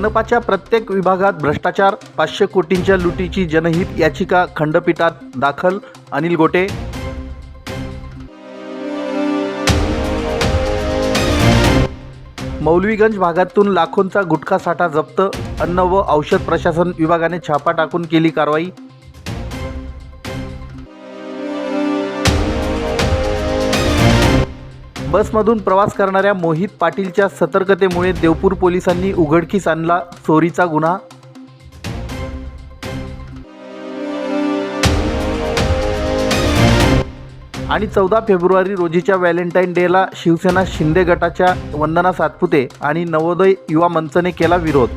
मनपाच्या प्रत्येक विभागात भ्रष्टाचार पाचशे कोटींच्या लुटीची जनहित याचिका खंडपीठात दाखल. अनिल गोटे. मौलवीगंज भागातून लाखोंचा गुटखा साठा जप्त. अन्न व औषध प्रशासन विभागाने छापा टाकून केली कारवाई. बसमधून प्रवास करणाऱ्या मोहित पाटीलच्या सतर्कतेमुळे देवपूर पोलिसांनी उघडकीस आणला चोरीचा गुन्हा. आणि चौदा फेब्रुवारी रोजीच्या व्हॅलेंटाईन डेला शिवसेना शिंदे गटाच्या वंदना सातपुते आणि नवोदय युवा मंचने केला विरोध.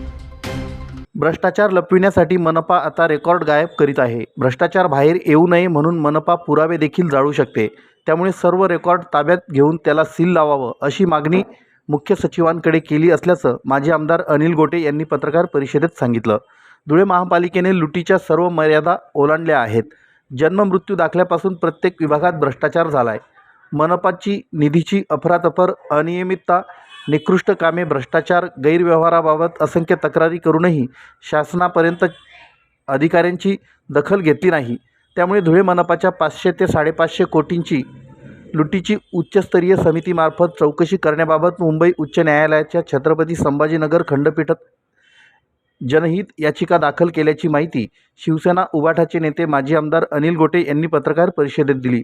भ्रष्टाचार लपविण्यासाठी मनपा आता रेकॉर्ड गायब करीत आहे. भ्रष्टाचार बाहेर येऊ नये म्हणून मनपा पुरावे देखील जाळू शकते. त्यामुळे सर्व रेकॉर्ड ताब्यात घेऊन त्याला सील लावावं अशी मागणी मुख्य सचिवांकडे केली असल्याचं माजी आमदार अनिल गोटे यांनी पत्रकार परिषदेत सांगितलं. धुळे महापालिकेने लुटीच्या सर्व मर्यादा ओलांडल्या आहेत. जन्म मृत्यू दाखल्यापासून प्रत्येक विभागात भ्रष्टाचार झाला आहे मनपाची निधीची अफरातफर अनियमितता निकृष्ट कामे भ्रष्टाचार गैरव्यवहाराबाबत असंख्य तक्रारी करूनही शासनापर्यंत अधिकाऱ्यांची दखल घेतली नाही. त्यामुळे धुळे मनपाच्या पाचशे ते साडेपाचशे कोटींची लुटीची उच्चस्तरीय समितीमार्फत चौकशी करण्याबाबत मुंबई उच्च न्यायालयाच्या छत्रपती संभाजीनगर खंडपीठात जनहित याचिका दाखल केल्याची माहिती शिवसेना उबाठाचे नेते माजी आमदार अनिल गोटे यांनी पत्रकार परिषदेत दिली.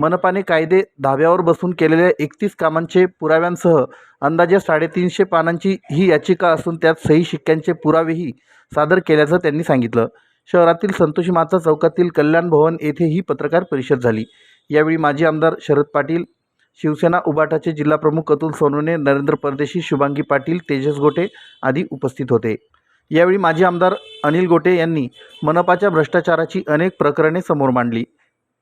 मनपाने कायदे धाब्यावर बसून केलेल्या एकतीस कामांचे पुराव्यांसह अंदाजे साडेतीनशे पानांची ही याचिका असून त्यात सही शिक्क्यांचे पुरावेही सादर केल्याचं त्यांनी सांगितलं. शहरातील संतोषी माता चौकातील कल्याण भवन येथे ही पत्रकार परिषद झाली. यावेळी माजी आमदार शरद पाटील शिवसेना उबाटाचे जिल्हाप्रमुख अतुल सोनवणे नरेंद्र परदेशी शुभांगी पाटील तेजस गोटे आदी उपस्थित होते. यावेळी माजी आमदार अनिल गोटे यांनी मनपाच्या भ्रष्टाचाराची अनेक प्रकरणे समोर मांडली.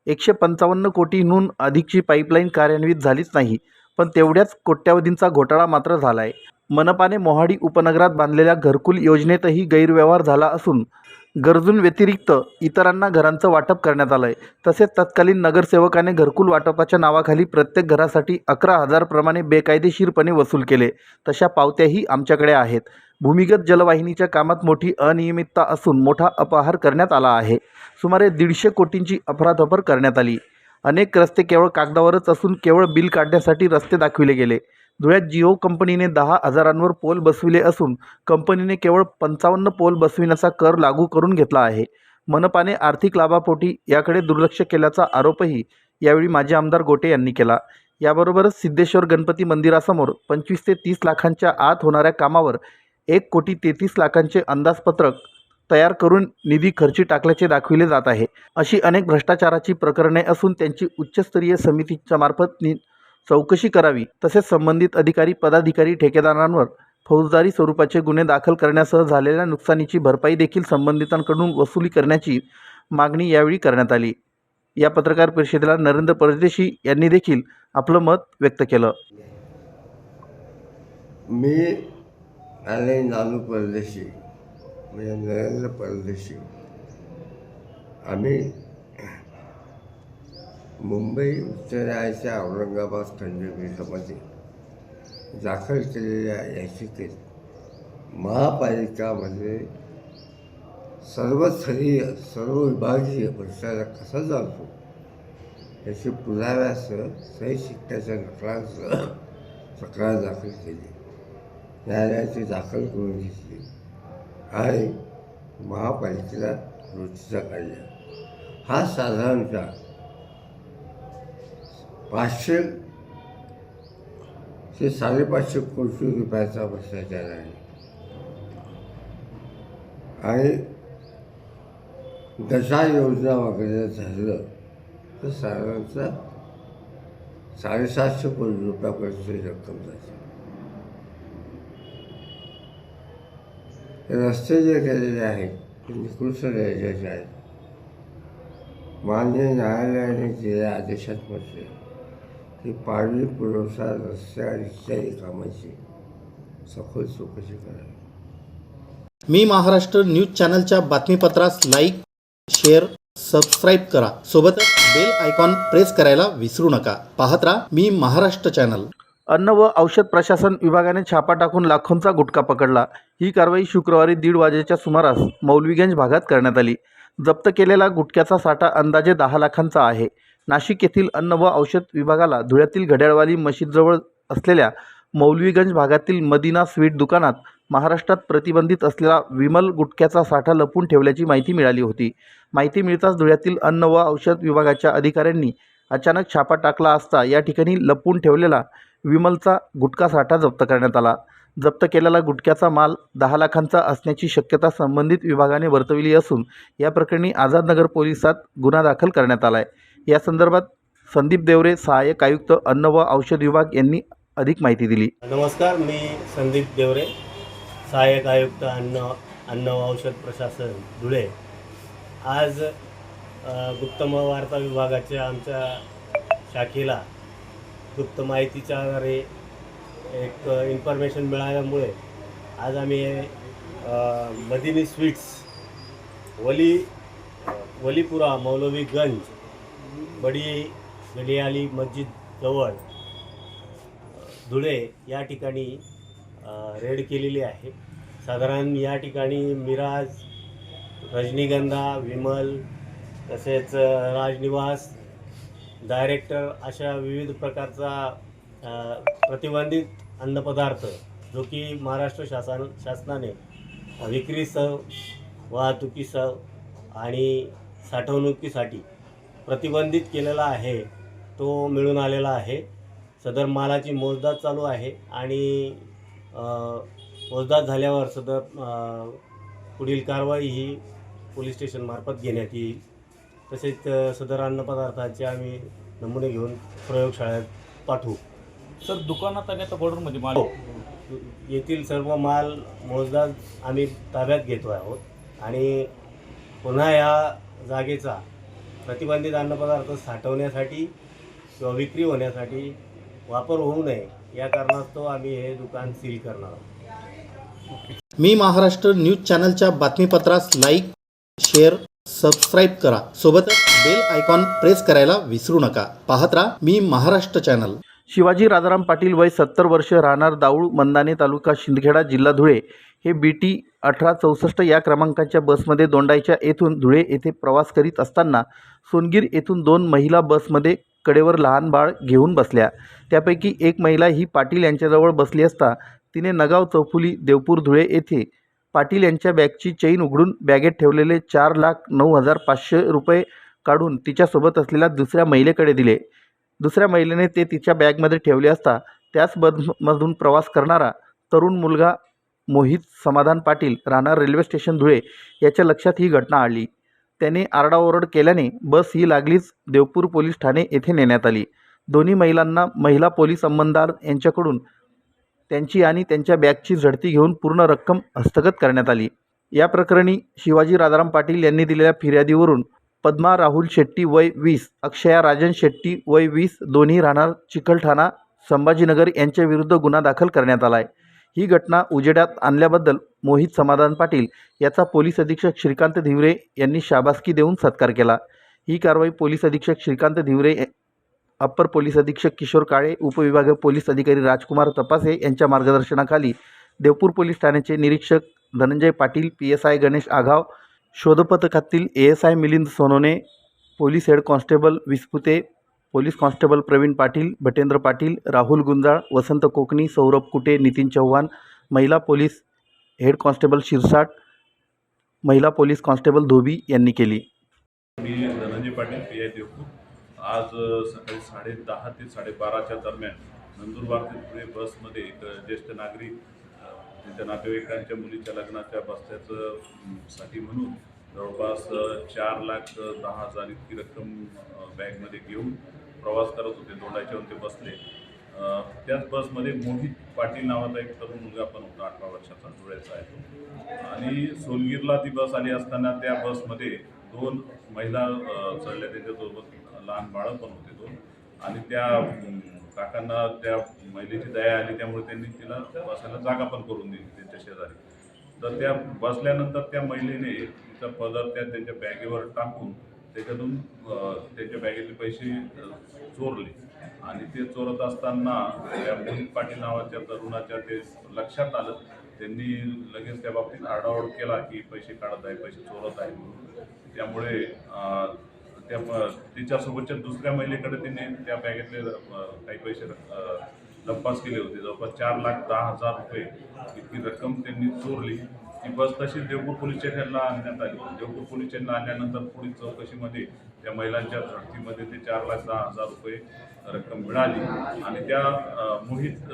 एकशे पंचावन्न कोटींहून अधिकची पाईपलाईन कार्यान्वित झालीच नाही पण तेवढ्याच कोट्यावधींचा घोटाळा मात्र झाला आहे मनपाने मोहाडी उपनगरात बांधलेल्या घरकुल योजनेतही गैरव्यवहार झाला असून गरजूंव्यतिरिक्त इतरांना घरांचं वाटप करण्यात आलं आहे तसेच तत्कालीन नगरसेवकाने घरकुल वाटपाच्या नावाखाली प्रत्येक घरासाठी अकरा हजारप्रमाणे बेकायदेशीरपणे वसूल केले. तशा पावत्याही आमच्याकडे आहेत. भूमिगत जलवाहिनीच्या कामात मोठी अनियमितता असून मोठा अपहार करण्यात आला आहे. सुमारे दीडशे कोटींची अफरातफर करण्यात आली. अनेक रस्ते केवळ कागदावरच असून केवळ बिल काढण्यासाठी रस्ते दाखविले गेले. धुळ्यात जिओ कंपनीने दहा हजारांवर पोल बसविले असून कंपनीने केवळ पंचावन्न पोल बसविण्याचा कर लागू करून घेतला आहे. मनपाने आर्थिक लाभापोटी याकडे दुर्लक्ष केल्याचा आरोपही यावेळी माजी आमदार गोटे यांनी केला. याबरोबरच सिद्धेश्वर गणपती मंदिरासमोर पंचवीस ते तीस लाखांच्या आत होणाऱ्या कामावर एक कोटी तेहतीस लाखांचे अंदाजपत्रक तयार करून निधी खर्ची टाकल्याचे दाखविले जात आहे. अशी अनेक भ्रष्टाचाराची प्रकरणे असून त्यांची उच्चस्तरीय समितीच्या मार्फत नि चौकशी करावी. तसेच संबंधित अधिकारी पदाधिकारी ठेकेदारांवर फौजदारी स्वरूपाचे गुन्हे दाखल करण्यासह झालेल्या नुकसानीची भरपाई देखील संबंधितांकडून वसुली करण्याची मागणी यावेळी करण्यात आली. या पत्रकार परिषदेला नरेंद्र परदेशी यांनी देखील आपलं मत व्यक्त केलं. मी आणि नानू परदेशी म्हणजे नरेंद्र परदेशी. आम्ही मुंबई उच्च न्यायालयाच्या औरंगाबाद खंडपीठामध्ये दाखल केलेल्या याचिकेत महापालिकामध्ये सर्वस्तरीय सर्व विभागीय भ्रष्टाचार कसा चालतो याची पुराव्यासह सही शिक्क्याच्या नकलांसह तक्रार दाखल केली. न्यायालयाची दाखल करून घेतली आणि महापालिकेला नोटिसा काढल्या हा साधारणतः पाचशे ते साडेपाचशे कोटी रुपयाचा भ्रष्टाचार आहे. आणि दशा योजना वगैरे झालं तर साधारणतः साडेसातशे कोटी रुपयापर्यंत रक्कम जाते. रस्ते जे केलेले आहेत ते निकृष्ट दर्जाचे आहेत. मान्य न्यायालयाने दिलेल्या आदेशात म्हटले की पाणी पुरवठा रस्ते आणि इत्यादी कामाची सखोल चौकशी करावी. मी महाराष्ट्र न्यूज चॅनलच्या बातमीपत्रास लाईक शेअर सबस्क्राईब करा. सोबतच बेल आयकॉन प्रेस करायला विसरू नका. पाहत राहा मी महाराष्ट्र चॅनल. अन्न व औषध प्रशासन विभागाने छापा टाकून लाखोंचा गुटखा पकडला. ही कारवाई शुक्रवारी दीड वाजेच्या सुमारास मौलवीगंज भागात करण्यात आली. जप्त केलेला गुटख्याचा साठा अंदाजे दहा लाखांचा आहे. नाशिक येथील अन्न व औषध विभागाला धुळ्यातील घड्याळवाली मशीदजवळ असलेल्या मौलवीगंज भागातील मदिना स्वीट दुकानात महाराष्ट्रात प्रतिबंधित असलेला विमल गुटख्याचा साठा लपून ठेवल्याची माहिती मिळाली होती. माहिती मिळताच धुळ्यातील अन्न व औषध विभागाच्या अधिकाऱ्यांनी अचानक छापा टाकला असता या ठिकाणी लपून ठेवलेला विमलचा गुटखा साठा जप्त करण्यात आला. जप्त केलेला गुटख्याचा माल दहा लाखांचा असण्याची शक्यता संबंधित विभागाने वर्तविली असून या प्रकरणी आझादनगर पोलिसात गुन्हा दाखल करण्यात आला आहे या संदर्भात संदीप देवरे सहाय्यक आयुक्त अन्न व औषध विभाग यांनी अधिक माहिती दिली. नमस्कार मी संदीप देवरे सहाय्यक आयुक्त अन्न अन्न व औषध प्रशासन धुळे. आज अ, वार्ता विभागाच्या आमच्या शाखेला गुप्त माहितीच्या आधारे एक इन्फॉर्मेशन मिळाल्यामुळे आज आम्ही मदिनी स्वीट्स वली वलीपुरा मौलवीगंज बडी गलियाली मस्जिद जवळ धुळे या ठिकाणी रेड केलेली आहे. साधारण या ठिकाणी मिराज रजनीगंधा विमल तसेच राजनिवास डायरेक्टर अशा विविध प्रकारचा प्रतिबंधित अन्नपदार्थ जो की महाराष्ट्र शासन शासनाने विक्रीसह वाहतुकीसह आणि साठवणुकीसाठी प्रतिबंधित केलेला आहे तो मिळून आलेला आहे. सदर मालाची मोजदाद चालू आहे आणि मोजदाद झाल्यावर सदर पुढील कारवाई ही पोलीस स्टेशनमार्फत घेण्यात येईल. तसेच सदर अन्नपदार्थाचे आम्ही नमुने घेऊन प्रयोगशाळेत पाठवू. सर दुकानात आणि आता बॉर्डरमध्ये माल हो. येथील सर्व माल मोजदाद आम्ही ताब्यात घेतो आहोत. आणि पुन्हा या जागेचा प्रतिबंधित अन्नपदार्थ साठवण्यासाठी किंवा विक्री होण्यासाठी वापर होऊ नये या कारणास्तव आम्ही हे दुकान सील करणार आहोत. मी महाराष्ट्र न्यूज चॅनलच्या बातमीपत्रास लाईक शेअर सबस्क्राईब करा. सोबतच बेल आयकॉन प्रेस करायला विसरू नका. पाहत राहा मी महाराष्ट्र चॅनल. शिवाजी राजाराम पाटील वय सत्तर वर्ष राहणार दाऊळ मंदाने तालुका शिंदखेडा जिल्हा धुळे. हे बी टी अठरा चौसष्ट या क्रमांकाच्या बसमध्ये दोंडाईच्या येथून धुळे येथे प्रवास करीत असताना सोनगीर येथून दोन महिला बसमध्ये कडेवर लहान बाळ घेऊन बसल्या. त्यापैकी एक महिला ही पाटील यांच्याजवळ बसली असता तिने नगाव चौफुली देवपूर धुळे येथे पाटील यांच्या बॅगची चेन उघडून बॅगेत ठेवलेले चार लाख नऊ हजार पाचशे रुपये काढून तिच्यासोबत असलेल्या दुसऱ्या महिलेकडे दिले. दुसऱ्या महिलेने ते तिच्या बॅगमध्ये ठेवले असता त्याच बसमधून प्रवास करणारा तरुण मुलगा मोहित समाधान पाटील राहणार रेल्वे स्टेशन धुळे याच्या लक्षात ही घटना आली. त्याने आरडाओरड केल्याने बस ही लागलीच देवपूर पोलीस ठाणे येथे नेण्यात आली. दोन्ही महिलांना महिला पोलीस अंमलदार यांच्याकडून त्यांची आणि त्यांच्या बॅगची झडती घेऊन पूर्ण रक्कम हस्तगत करण्यात आली. या प्रकरणी शिवाजी राजाराम पाटील यांनी दिलेल्या फिर्यादीवरून पद्मा राहुल शेट्टी वय वीस अक्षया राजन शेट्टी वय वीस दोन्ही राहणार चिकलठाणा संभाजीनगर यांच्याविरुद्ध गुन्हा दाखल करण्यात आला आहे ही घटना उजेडात आणल्याबद्दल मोहित समाधान पाटील याचा पोलीस अधीक्षक श्रीकांत धिवरे यांनी शाबासकी देऊन सत्कार केला. ही कारवाई पोलीस अधीक्षक श्रीकांत धिवरे अप्पर पोलीस अधीक्षक किशोर काळे उपविभागीय पोलीस अधिकारी राजकुमार तपासे यांच्या मार्गदर्शनाखाली देवपूर पोलीस ठाण्याचे निरीक्षक Dhananjay Patil P S I Ganesh Aghav शोधपथकातील A S I Milind Sonone police head constable Vispute police constable Pravin Patil Bhatendra Patil Rahul Gunjal Vasant Kokani Saurabh Kute Nitin Chavan महिला police head constable Shirsat महिला police constable Dhobi यांनी केली. मी Dhananjay Patil P I Deopur. आज सकाळी साडे दहा ते साडेबाराच्या दरम्यान नंदुरबार ते पुणे बसमध्ये एक ज्येष्ठ नागरिक त्यांच्या नातेवाईकांच्या मुलीच्या लग्नाच्या बसल्याचं साठी म्हणून जवळपास चार लाख दहा हजार इतकी रक्कम बँकमध्ये घेऊन प्रवास करत होते दोंडाच्याहून ते बसले. त्याच बसमध्ये मोहित पाटील नावाचा एक तरुण मुलगा पण होता अठरा वर्षाचा धुळ्याचा आहे तो. आणि सोलगीरला ती बस आली असताना त्या बसमध्ये दोन महिला चढल्या त्याच्यासोबत लहान बाळं पण होते दोन. आणि त्या काकांना त्या महिलेची दया आली त्यामुळे त्यांनी तिला बसायला जागा पण करून दिली त्यांच्या शेजारी. तर त्या बसल्यानंतर त्या महिलेने तिचा पदर त्या त्यांच्या बॅगेवर टाकून त्याच्यातून त्याच्या त्यांच्या बॅगेतले पैसे चोरले. आणि ते चोरत असताना त्या मोहित पाटील नावाच्या तरुणाच्या ते लक्षात आलं. त्यांनी लगेच त्या बाबतीत आरडाओरड केला की पैसे काढत आहे पैसे चोरत आहे म्हणून. त्यामुळे त्या तिच्यासोबतच्या दुसऱ्या महिलेकडे तिने त्या बॅगेतले काही पैसे लंपास केले होते. जवळपास चार लाख दहा हजार रुपये इतकी रक्कम त्यांनी चोरली. ती बस तशीच देवपूर पोलीस स्टेशनला आणण्यात आली. देवपूर पोलीस स्टेशनला आणल्यानंतर पुढील चौकशीमध्ये त्या महिलांच्या झडतीमध्ये ते चार लाख दहा हजार रुपये रक्कम मिळाली. आणि त्या मोहित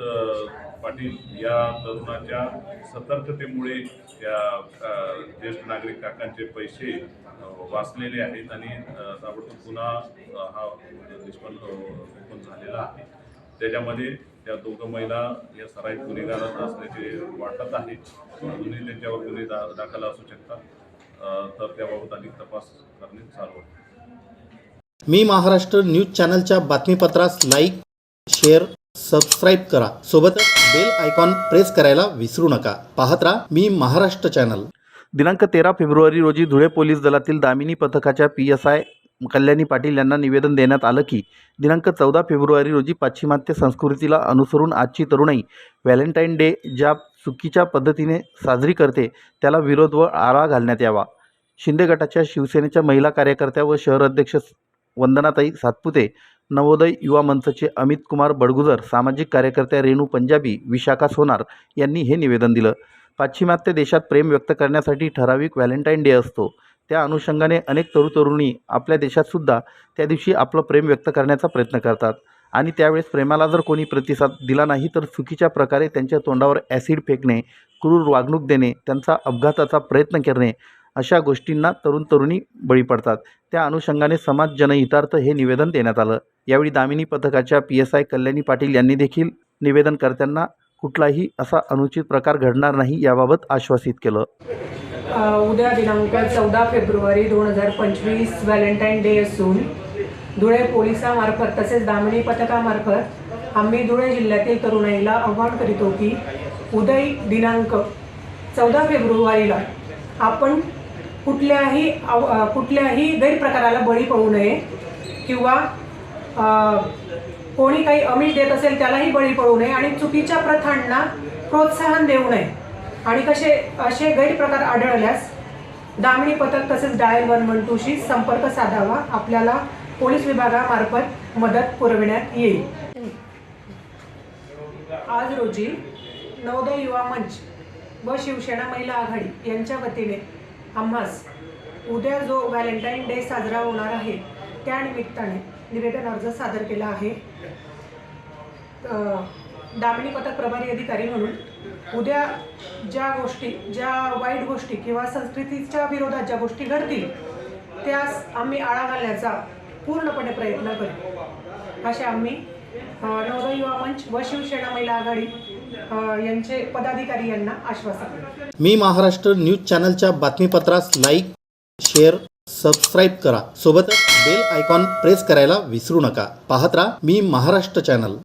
पाटील या तरुणाच्या सतर्कतेमुळे त्या ज्येष्ठ नागरिक काकांचे पैसे वाचलेले आहेत आणि ताबडतोब पुन्हा हा निष्पन्न झालेला आहे. त्याच्यामध्ये त्या दोघं महिला या सराईत गुन्हेगार असल्याचे वाटत आहे. अजूनही त्यांच्यावर गुन्हे दा दाखल असू शकतात. तर त्याबाबत अधिक तपास करणे चालू आहे. मी महाराष्ट्र न्यूज चॅनलच्या बातमीपत्रास लाईक शेअर सबस्क्राईब करा. सोबतच बेल आयकॉन प्रेस करायला विसरू नका. पाहत राहा मी महाराष्ट्र चॅनल. दिनांक तेरा फेब्रुवारी रोजी धुळे पोलीस दलातील दामिनी पथकाच्या P S I Kalyani Patil यांना निवेदन देण्यात आलं की दिनांक चौदा फेब्रुवारी रोजी पाश्चिमात्य संस्कृतीला अनुसरून आजची तरुणाई व्हॅलेंटाईन डे ज्या चुकीच्या पद्धतीने साजरी करते त्याला विरोध व आळा घालण्यात यावा. शिंदे गटाच्या शिवसेनेच्या महिला कार्यकर्त्या व शहर अध्यक्ष वंदनाताई सातपुते नवोदय युवा मंचचे अमित कुमार बडगुजर सामाजिक कार्यकर्त्या रेणू पंजाबी विशाखा सोनार यांनी हे निवेदन दिलं. पाश्चिमात्य देशात प्रेम व्यक्त करण्यासाठी ठराविक व्हॅलेंटाईन डे असतो. त्या अनुषंगाने अनेक तरुण तरुणी आपल्या देशातसुद्धा त्या दिवशी आपलं प्रेम व्यक्त करण्याचा प्रयत्न करतात. आणि त्यावेळेस प्रेमाला जर कोणी प्रतिसाद दिला नाही तर चुकीच्या प्रकारे त्यांच्या तोंडावर ॲसिड फेकणे क्रूर वागणूक देणे त्यांचा अपघाताचा प्रयत्न करणे अशा गोष्टींना तरुण तरुणी बळी पडतात. त्या अनुषंगाने समाज जनहितार्थ हे निवेदन देण्यात आलं. यावेळी दामिनी पथकाच्या P S I Kalyani Patil यांनी देखील निवेदनकर्त्यांना कुठलाही असा अनुचित प्रकार घडणार नाही याबाबत आश्वासित केलं. उद्या दिनांक चौदा फेब्रुवारी दोन हजार पंचवीस व्हॅलेंटाईन डे असून धुळे पोलिसामार्फत तसेच दामिनी पथकामार्फत आम्ही धुळे जिल्ह्यातील तरुणाईला आव्हान करीतो की उदय दिनांक चौदा फेब्रुवारीला आपण कुठल्याही आव- कुठल्याही गैरप्रकाराला बळी पडू नये किंवा कोणी काही अमिष देत असेल त्यालाही बळी पडू नये आणि चुकीच्या प्रथांना प्रोत्साहन देऊ नये. आणि कसे असे गैरप्रकार आढळल्यास दामिनी पथक तसेच डायल वन वन टूशी संपर्क साधावा. आपल्याला पोलीस विभागामार्फत मदत पुरविण्यात येईल. आज रोजी नवोदय युवा मंच व शिवसेना महिला आघाडी यांच्या वतीने आम्हास उद्या जो व्हॅलेंटाईन डे साजरा होणार आहे त्या निमित्ताने निवेदन अर्ज सादर केला आहे. दामिनी पथक प्रभारी अधिकारी म्हणून उद्या ज्या गोष्टी ज्या वाईट गोष्टी किंवा संस्कृतीच्या विरोधात ज्या गोष्टी घडतील त्यास आम्ही आळा घालण्याचा पूर्णपणे प्रयत्न करू. असे आम्ही अ, युवा मंच व शिवसेना महिला आघाडी यांचे पदाधिकारी यांना आश्वासन मी महाराष्ट्र न्यूज चॅनलच्या बातमीपत्रास लाईक शेअर सबस्क्राईब करा. सोबतच बेल आयकॉन प्रेस करायला विसरू नका. पाहत राहा मी महाराष्ट्र चॅनल.